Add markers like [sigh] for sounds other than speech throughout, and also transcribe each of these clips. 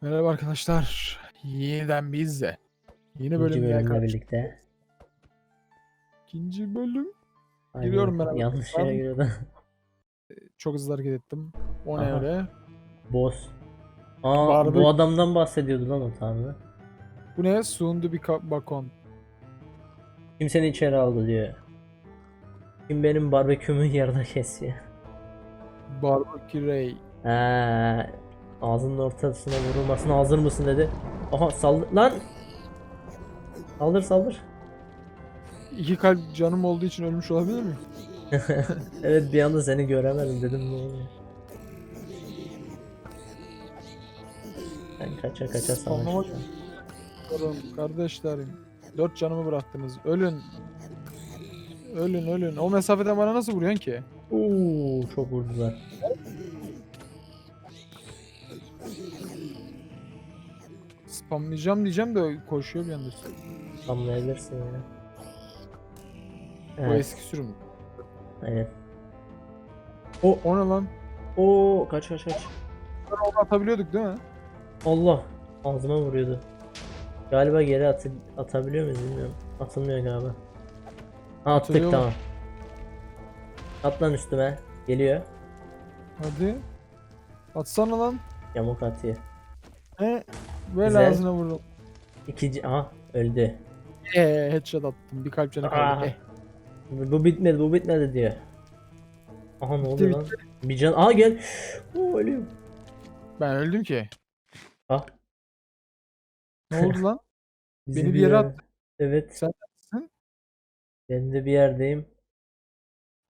Merhaba arkadaşlar. Yeniden biz de. Yeni İkinci bölümle birlikte. İkinci bölüm. Aynen. Giriyorum ben. Yanlış yere giriyordum. [laughs] Çok hızlı hareket ettim. O ne Aha. öyle? Boss. Aa Barbie- bu adamdan bahsediyordu lan o tanrı. Bu ne? Be ca- bakon. Kim seni içeri aldı diyor. Kim benim barbekümü [laughs] yarıda kesiyor. Barbecue Ray. Ha, ağzının ortasına vurulmasına hazır mısın dedi. Aha saldır lan. Saldır saldır. İki kalp canım olduğu için ölmüş olabilir mi? [laughs] evet bir anda seni göremedim dedim ne oluyor. Ben kaça kaça savaşacağım. Oğlum kardeşlerim. Dört canımı bıraktınız. Ölün. Ölün ölün. O mesafeden bana nasıl vuruyorsun ki? Oo çok vurdular. Spamlayacağım diyeceğim de koşuyor bir anda. Anlayabilirsin ya. Bu Evet, eski sürüm. aynen. O, o ne lan? Oo kaç kaç kaç. Onu atabiliyorduk değil mi? Allah ağzıma vuruyordu. Galiba geri atı atabiliyor muyuz bilmiyorum. Atılmıyor galiba. Ha attık Atılıyor mu? tamam. At lan üstüme. Geliyor. Hadi. Atsana lan. Yamuk atıyor. He. Böyle Güzel. ağzına vurdum. İkinci aha öldü. Eee headshot attım. Bir kalp canı kaldı. Aa. Eh. Bu, bitmedi bu bitmedi diyor. Aha ne Bitti, oluyor lan? Bir can. Aa gel. Oo ölüyorum. Ben öldüm ki. Ah. Ne oldu lan? [laughs] Bizi Beni bir yere yer- attı. Evet. Sen neredesin? Ben de bir yerdeyim.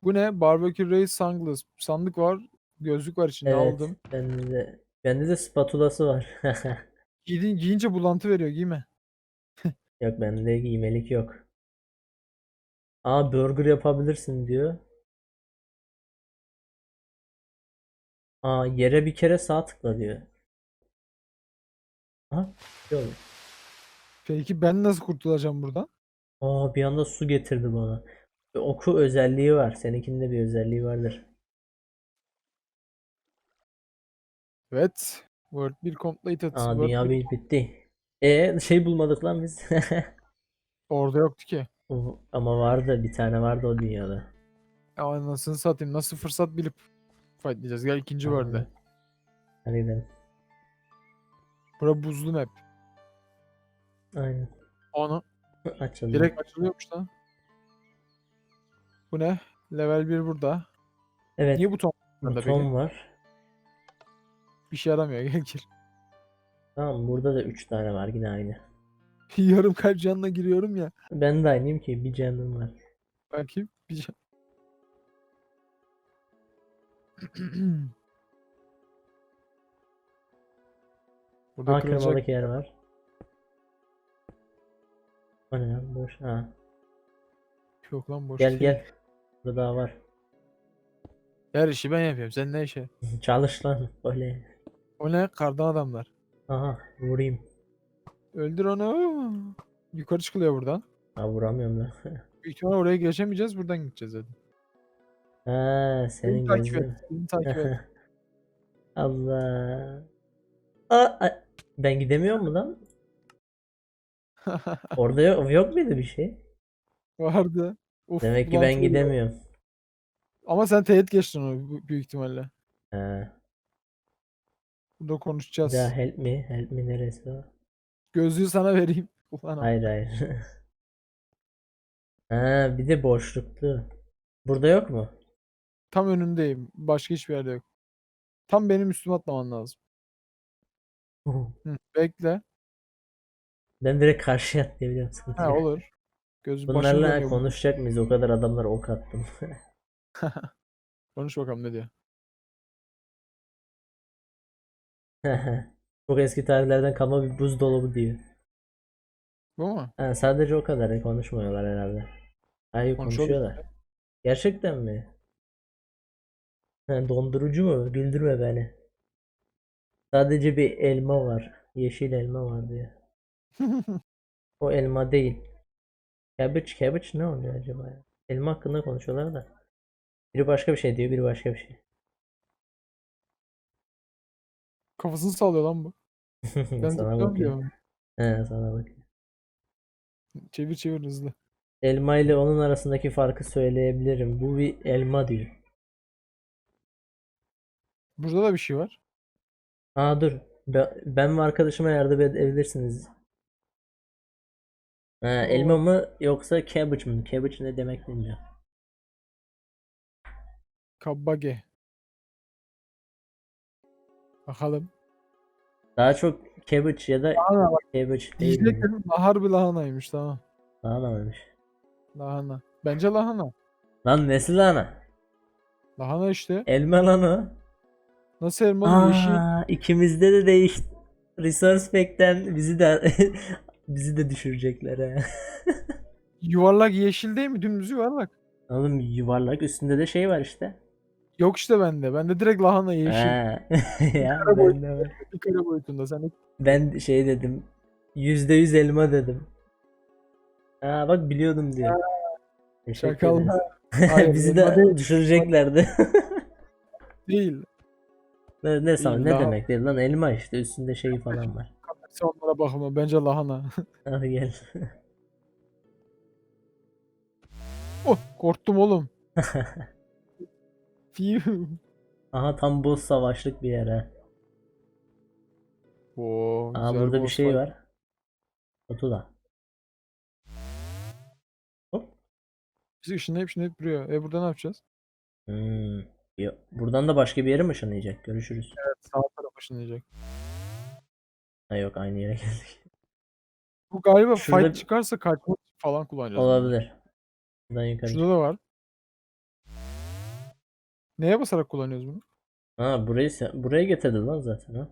Bu ne? Barbecue Ray Sunglass. Sandık var. Gözlük var içinde Evet. aldım. Bende de bende de spatulası var. [laughs] Giydin, giyince bulantı veriyor giyme. [laughs] Yok bende giymelik yok. Aa burger yapabilirsin diyor. Aa yere bir kere sağ tıkla diyor. Ha? Yok. Peki ben nasıl kurtulacağım buradan? Aa bir anda su getirdi bana. Bir oku özelliği var. Seninkinde bir özelliği vardır. Evet. World 1 completed. Aa World dünya 1 bir bitti. E şey bulmadık lan biz. [laughs] orada yoktu ki. Ama vardı bir tane vardı o dünyada. Ya anasını satayım. Nasıl fırsat bilip fightlayacağız. Gel ikinci world'e. Hadi gidelim. Bura buzlu map. Aynen. Onu [laughs] Açıldı. direkt açılıyormuş lan. Bu ne? Level 1 burada. Evet. Niye buton burada peki? Buton var. Bir şey yaramıyor. [laughs] Gel gir. Tamam burada da 3 tane var yine aynı. [laughs] Yarım kalp canına giriyorum ya. Ben de aynıyım ki bir canım var. Belki bir can. [clears throat] Burada Aa kırılacak. kırmalık yer var. O ne lan boş ha. Yok lan boş Gel değil. gel. Burada daha var. Her işi ben yapıyorum. Sen ne işi? Çalış lan böyle. O ne? Kardan adamlar. Aha vurayım. Öldür onu. Yukarı çıkılıyor buradan. Ha vuramıyorum lan. [laughs] Büyük ihtimalle oraya geçemeyeceğiz. Buradan gideceğiz zaten. ha Beni senin takip gözün. et. Beni takip et. [laughs] Allah. Aa, a- ben gidemiyor mu lan? [laughs] Orada yok, yok muydu bir şey? Vardı. Of, Demek ki ben gidemiyorum. Ama sen teğet geçtin bu- büyük ihtimalle. Ha. Burada konuşacağız. Ya help me, help me neresi o? Gözlüğü sana vereyim. [laughs] Ulan Hayır hayır. [laughs] Ha bir de boşluklu. Burada yok mu? Tam önündeyim. Başka hiçbir yerde yok. Tam benim üstüme atlaman lazım. [laughs] Hı, bekle. Ben direkt karşıya atlayabiliyorum sıkıntı Ha yok. olur. Başım Bunlarla konuşacak mıyız? O kadar adamlar ok attım. Konuş bakalım ne diyor. [laughs] Çok eski tarihlerden kalma bir buzdolabı diyor. Bu mu? Ha, sadece o kadar konuşmuyorlar herhalde. Hayır Konuşuyorlar. konuşuyorlar. Gerçekten mi? Ha, dondurucu mu? Güldürme beni. Sadece bir elma var. Yeşil elma var diyor. [laughs] O elma değil. Cabbage, cabbage ne oluyor acaba ya? Elma hakkında konuşuyorlar da. Biri başka bir şey diyor, biri başka bir şey. Kafasını sallıyor lan bu. [laughs] Ben Sana bakıyor. He sana bak. Çevir çevir hızlı. Elma ile onun arasındaki farkı söyleyebilirim. Bu bir elma diyor. Burada da bir şey var. Aa dur. Be- Ben ve arkadaşıma yardım edebilirsiniz. Ha, elma mı yoksa cabbage mı? Cabbage ne demek bilmiyorum. Kabbage. Bakalım. Daha çok cabbage ya da Lahana bak. cabbage değil mi? Diyecektim harbi lahanaymış tamam. Lahana mıymış? Lahana. Bence lahana. Lan nesi lahana? Lahana işte. Elma lan o. Nasıl elmalı yeşil. Aa, ikimizde de değiş. Resource Pack'ten bizi de [laughs] bizi de düşürecekler ha. [laughs] Yuvarlak yeşil değil mi? Dümdüz yuvarlak. Oğlum yuvarlak üstünde de şey var işte. Yok işte bende. Bende direkt lahana yeşil. Ha. [laughs] ya Kara ben de var. Bir kare boyutunda. Sen Ben şey dedim. Yüzde yüz elma dedim. Aa bak biliyordum diyor. Teşekkür şakal. ederiz. Hayır, [laughs] Bizi elma de değil. düşüreceklerdi. [laughs] Değil. ne ne, san- ne daha- demek değil lan elma işte üstünde şey falan var. Sen onlara bakma. Bence lahana. Hadi gel. oh korktum oğlum. Aha tam boss savaşlık bir yer ha. Oo, Aa güzel burada bir boss şey fight. var. Fatula. Hop. Bizi ışınlayıp ışınlayıp duruyor. E burada ne yapacağız? Hmm. Yo- Buradan da başka bir yere mi ışınlayacak? Görüşürüz. Sağ taraf ışınlayacak. Ha yok aynı yere geldik. Bu galiba Şurada- fight çıkarsa kaçmak falan kullanacağız. Olabilir. Buradan yukarı. Şurada da var. Neye basarak kullanıyoruz bunu? Ha burayı sen, buraya getirdi lan zaten ha.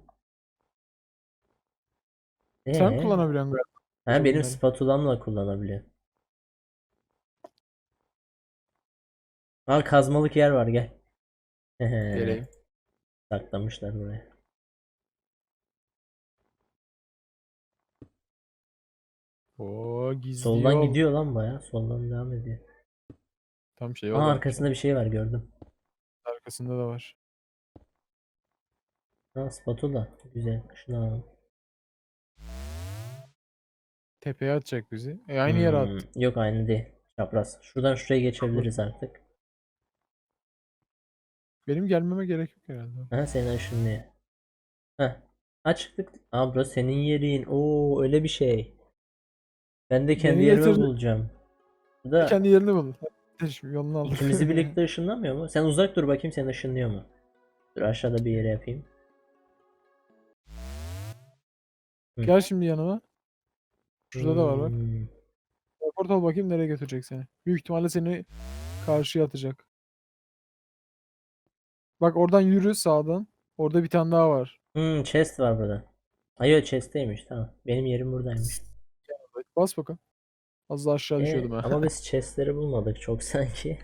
Sen Ee? kullanabiliyorsun galiba. Ha benim bunları. spatulamla kullanabiliyor. Al kazmalık yer var gel. [laughs] Geleyim. Saklamışlar buraya. Oo gizli Soldan yol. gidiyor lan baya. Soldan devam ediyor. Tam şey Aa var. arkasında bir şey var gördüm. Arkasında da var. Ha spatula. Güzel. Şunu alalım. Tepeye atacak bizi. E aynı yere Hmm, at. Yok aynı değil. Çapraz. Şuradan şuraya geçebiliriz artık. Benim gelmeme gerek yok herhalde. Ha seni ışınlıyor. Ha çıktık. Aa burası senin yerin. Oo öyle bir şey. Ben de kendi Beni yerimi getirdi. bulacağım. Bu da Kendi yerini bul. Şimdi yolunu al. ikimizi [laughs] birlikte ışınlamıyor mu? Sen uzak dur bakayım seni ışınlıyor mu? Dur aşağıda bir yere yapayım. Gel şimdi yanıma. Şurada da var bak. Hmm, ol bakayım nereye götürecek seni. Büyük ihtimalle seni karşıya atacak. Bak oradan yürü sağdan. Orada bir tane daha var. Hmm, chest var burada. Ay yok chest'teymiş tamam. Benim yerim buradaymış. Bas bakalım. Az daha aşağı düşüyordum ha. ama biz [laughs] chest'leri bulmadık çok sanki.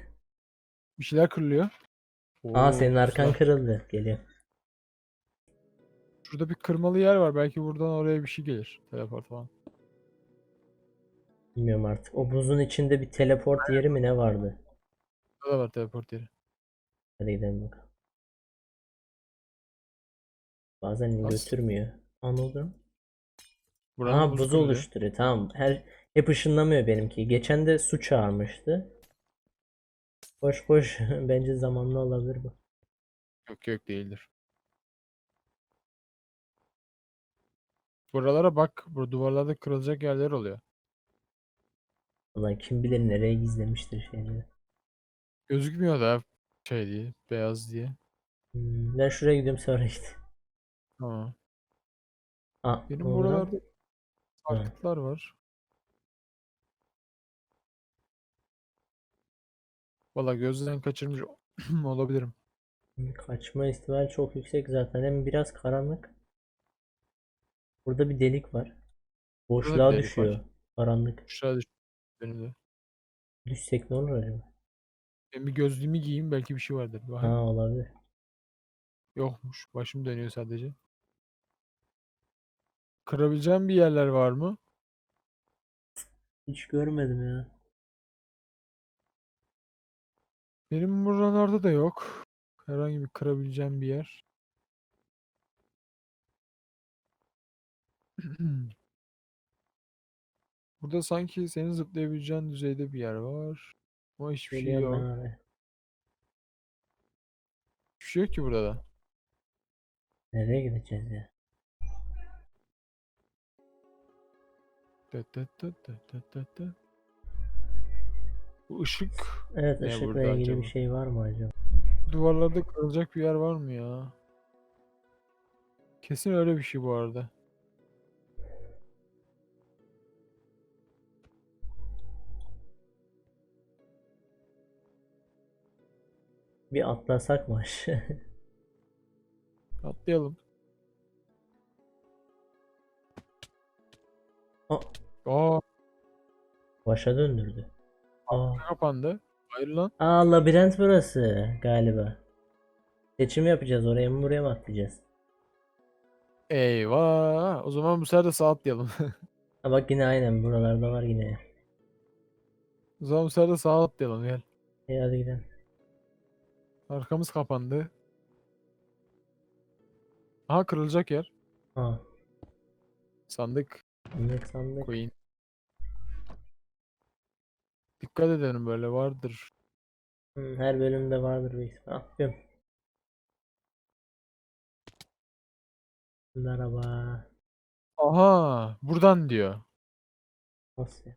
Bir şeyler kırılıyor. Aa Oo, senin arkan güzel. kırıldı. Geliyor. Şurada bir kırmalı yer var. Belki buradan oraya bir şey gelir. Teleport falan. Bilmiyorum artık. O buzun içinde bir teleport yeri mi ne vardı? Burada da var teleport yeri. Hadi gidelim bakalım. Bazen Nasıl? götürmüyor. Anladım. Buranın Aa buzu buzu kırılıyor. oluşturuyor. Tamam. Her hep ışınlamıyor benimki. Geçen de su çağırmıştı. Boş boş. [laughs] Bence zamanlı olabilir bu. Yok yok değildir. Buralara bak. Bu duvarlarda kırılacak yerler oluyor. Ulan kim bilir nereye gizlemiştir şeyleri. Gözükmüyor da şey diye. Beyaz diye. Hmm, ben şuraya gidiyorum sonra git. Tamam. Aa, Benim buralarda sarkıtlar var. Valla gözden kaçırmış [clears throat] olabilirim. Kaçma ihtimali çok yüksek zaten. Hem biraz karanlık. Burada bir delik var. Boşluğa delik var. düşüyor. Karanlık. Aşağı düş. Benim de. Düşsek ne olur acaba? Ben bir gözlüğümü giyeyim belki bir şey vardır. Bakayım. Ha olabilir. Yokmuş. Başım dönüyor sadece. Kırabileceğim bir yerler var mı? Hiç görmedim ya. Benim buralarda da yok. Herhangi bir kırabileceğim bir yer. [clears throat] Burada sanki senin zıplayabileceğin düzeyde bir yer var. Ama hiçbir şey Geliyorum yok. ben oraya. Hiçbir şey yok ki burada da. Nereye gideceğiz ya? Tıt tıt tıt tıt tıt tıt tıt. Işık Evet Ne ışıkla ilgili acaba? bir şey var mı acaba? duvarlarda kırılacak bir yer var mı ya? Kesin öyle bir şey bu arada. Bir atlasak mı? [laughs] Atlayalım. Aa, Aa başa döndürdü. Aa, kapandı. Hayır lan. Aa labirent burası galiba. Seçim yapacağız oraya mı buraya mı atlayacağız? Eyvah. O zaman bu sefer de sağ atlayalım. [laughs] Ha bak yine aynen buralarda var yine. o zaman bu sefer de sağ atlayalım gel. İyi hadi gidelim. Arkamız kapandı. Aha kırılacak yer. Aa, Sandık. sandık sandık. Koyun. Dikkat edelim böyle vardır. Her bölümde vardır büyük ihtimal. Atlıyorum. Merhaba. Aha buradan diyor. Nasıl ya?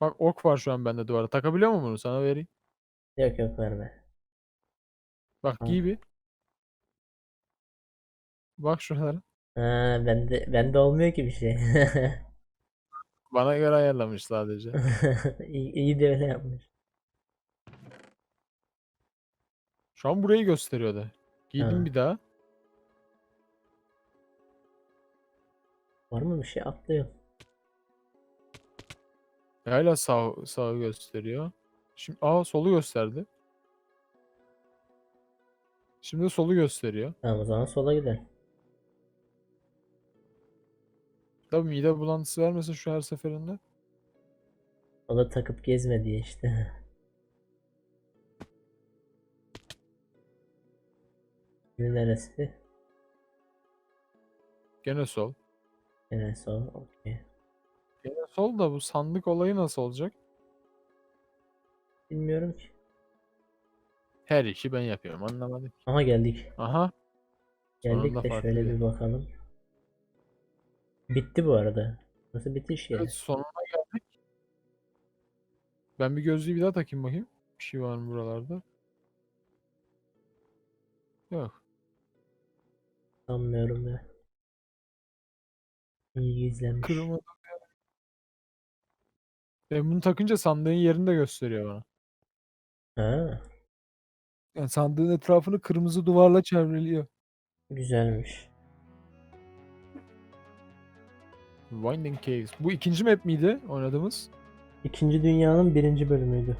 Bak ok var şu an bende duvara. Takabiliyor mu bunu? Sana vereyim. Yok yok verme. Bak Ha. giy bir. Bak şuralara. Ha, bende bende olmuyor ki bir şey. [laughs] Bana göre ayarlamış sadece. [laughs] iyi, iyi de öyle yapmış. Şu an burayı gösteriyordu. Giydim Ha. bir daha. Var mı bir şey atlıyorum. Hala sağ sağı gösteriyor. Şimdi aa solu gösterdi. Şimdi solu gösteriyor. Tamam o zaman sola gidelim. Tabii mide bulantısı vermesin şu her seferinde. O da takıp gezme diye işte. [laughs] Şimdi neresi? Gene sol. Yine sol. Okey. Gene sol da bu sandık olayı nasıl olacak? Bilmiyorum ki. Her işi ben yapıyorum anlamadım. Aha geldik. Aha. Geldik Sonunda de şöyle bir- bir bakalım. Bitti bu arada. Nasıl bitiş ya? Evet sonuna geldik. Ben bir gözlüğü bir daha takayım bakayım. Bir şey var mı buralarda? Yok. Sanmıyorum ya. İyi gizlenmiş. Kırmızı. Ben bunu takınca sandığın yerini de gösteriyor bana. Ha, Yani sandığın etrafını kırmızı duvarla çevreliyor. güzelmiş. Winding Caves. Bu ikinci map miydi oynadığımız? İkinci dünyanın birinci bölümüydü.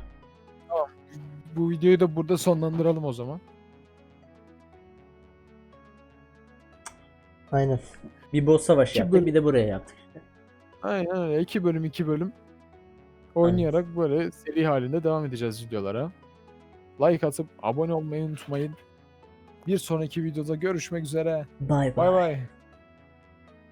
Bu videoyu da burada sonlandıralım o zaman. Aynen. Bir boss savaşı İki yaptık bölüm- bir de buraya yaptık. Aynen öyle. İki bölüm iki bölüm oynayarak böyle seri halinde devam edeceğiz videolara. Like atıp abone olmayı unutmayın. Bir sonraki videoda görüşmek üzere. Bay. bay.